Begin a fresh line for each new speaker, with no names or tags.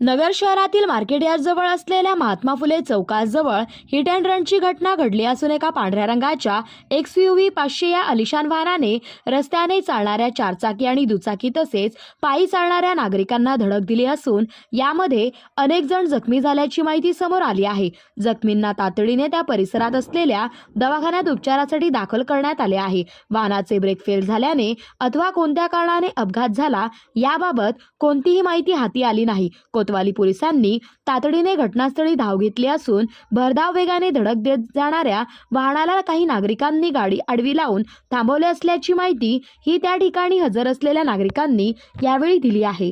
नगर शहरातील मार्केट यार्डजवळ असलेल्या महात्मा फुले चौकाजवळ हिट अँड रनची घटना घडली असून एका पांढऱ्या रंगाच्या एक्स यू व्ही पाचशे या अलिशान वाहनाने रस्त्याने चालणाऱ्या चारचाकी आणि दुचाकी तसेच पायी चालणाऱ्या नागरिकांना धडक दिली असून यामध्ये अनेक जण जखमी झाल्याची माहिती समोर आली आहे. जखमींना तातडीने त्या परिसरात असलेल्या दवाखान्यात उपचारासाठी दाखल करण्यात आले आहे. वाहनाचे ब्रेक फेल झाल्याने अथवा कोणत्या कारणाने अपघात झाला याबाबत कोणतीही माहिती हाती आली नाही. कोतवाली पोलिसांनी तातडीने घटनास्थळी धाव घेतली असून भरधाव वेगाने धडक देत जाणाऱ्या वाहनाला काही नागरिकांनी गाडी आडवी लावून थांबवले असल्याची माहिती ही त्या ठिकाणी हजर असलेल्या नागरिकांनी यावेळी दिली आहे.